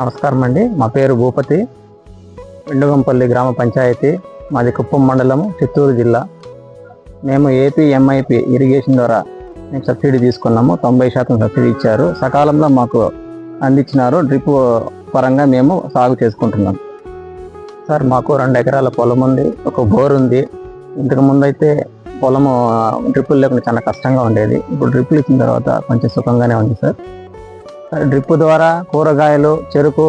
నమస్కారం అండి. మా పేరు భూపతి. వెండుగంపల్లి గ్రామ పంచాయతీ. మాది కుప్పం మండలం చిత్తూరు జిల్లా. మేము ఏపీ ఎంఐపి ఇరిగేషన్ ద్వారా మేము సబ్సిడీ తీసుకున్నాము. తొంభై శాతం సబ్సిడీ ఇచ్చారు. సకాలంలో మాకు అందించినారు. డ్రిప్ పరంగా మేము సాగు చేసుకుంటున్నాం. సార్ మాకు రెండు ఎకరాల పొలం ఉంది. ఒక బోర్ ఉంది. ఇంతకు ముందు అయితే పొలము డ్రిప్పులు లేకుండా చాలా కష్టంగా ఉండేది. ఇప్పుడు డ్రిప్పులు ఇచ్చిన తర్వాత కొంచెం సుఖంగానే ఉంది సార్. డ్రిప్ ద్వారా కూరగాయలు చెరుకు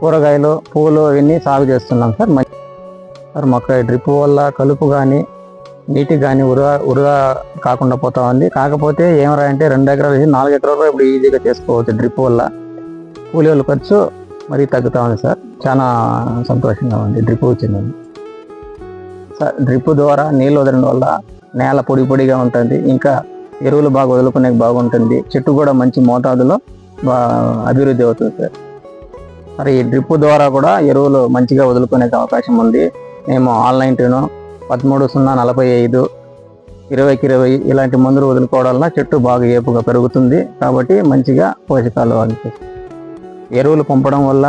కూరగాయలు పువ్వులు ఇవన్నీ సాగు చేస్తున్నాం సార్. మంచి సార్ మాకు డ్రిప్ వల్ల కలుపు కానీ నీటి కానీ ఉరుగా ఉరుగా కాకుండా పోతా ఉంది. కాకపోతే ఏమరా అంటే రెండు ఎకరాలు వేసి నాలుగు ఎకరాలు ఇప్పుడు ఈజీగా చేసుకోవచ్చు డ్రిప్ వల్ల. కూలీల ఖర్చు మరీ తగ్గుతా ఉంది సార్. చాలా సంతోషంగా ఉంది డ్రిప్ వచ్చింది సార్ డ్రిప్ ద్వారా నీళ్ళు వదలడం వల్ల నేల పొడి పొడిగా ఉంటుంది. ఇంకా ఎరువులు బాగా వదులుకునే బాగుంటుంది. చెట్టు కూడా మంచి మోతాదులో అభివృద్ధి అవుతుంది. సార్ మరి ఈ డ్రిప్ ద్వారా కూడా ఎరువులు మంచిగా వదులుకునే అవకాశం ఉంది. మేము ఆన్లైన్ ట్యూను పదమూడు సున్నా నలభై ఐదు ఇరవైకి ఇరవై ఇలాంటి మందులు వదులుకోవడం వల్ల చెట్టు బాగా ఏపుగా పెరుగుతుంది. కాబట్టి మంచిగా పోషకాలు అందుతాయి ఎరువులు పంపడం వల్ల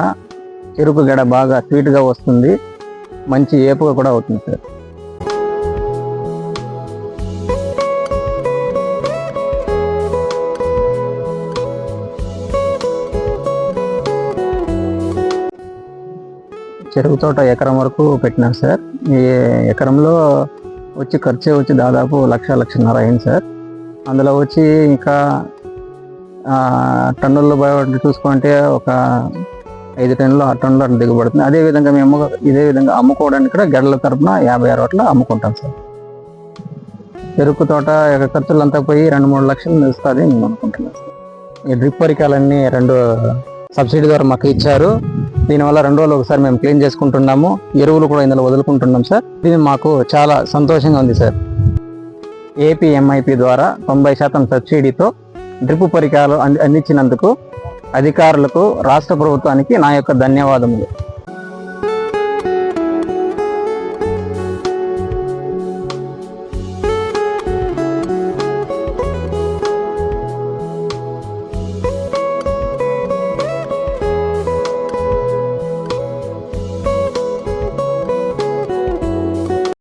చెరుకు గడ బాగా స్వీట్గా వస్తుంది. మంచి ఏపుగా కూడా అవుతుంది సార్. చెరుకు తోట ఎకరం వరకు పెట్టినాం సార్. ఈ ఎకరంలో వచ్చి ఖర్చు వచ్చి దాదాపు లక్ష లక్షన్నర అయింది సార్. అందులో వచ్చి ఇంకా టన్నుల్లో చూసుకుంటే ఒక ఐదు టన్నులు ఆరు టన్నులు అట్లా దిగుబడుతుంది. అదే విధంగా మేము ఇదే విధంగా అమ్ముకోవడానికి కూడా గెడల తరపున యాభై ఆరు అట్లా అమ్ముకుంటాం సార్. చెరుకు తోట యొక్క ఖర్చులంతా పోయి రెండు మూడు లక్షలు నిలుస్తుంది మేము అనుకుంటున్నాం సార్. ఈ డ్రిప్ పరికరాలన్నీ రెండు సబ్సిడీ ద్వారా మాకు ఇచ్చారు. దీనివల్ల రెండు రోజులు ఒకసారి మేము క్లీన్ చేసుకుంటున్నాము. ఎరువులు కూడా ఇందులో వదులుకుంటున్నాం సార్. ఇది మాకు చాలా సంతోషంగా ఉంది సార్. ఏపీఎంఐపి ద్వారా తొంభై శాతం సబ్సిడీతో డ్రిప్ పరికరాలు అంది అందించినందుకు అధికారులకు రాష్ట్ర ప్రభుత్వానికి నా యొక్క ధన్యవాదములు.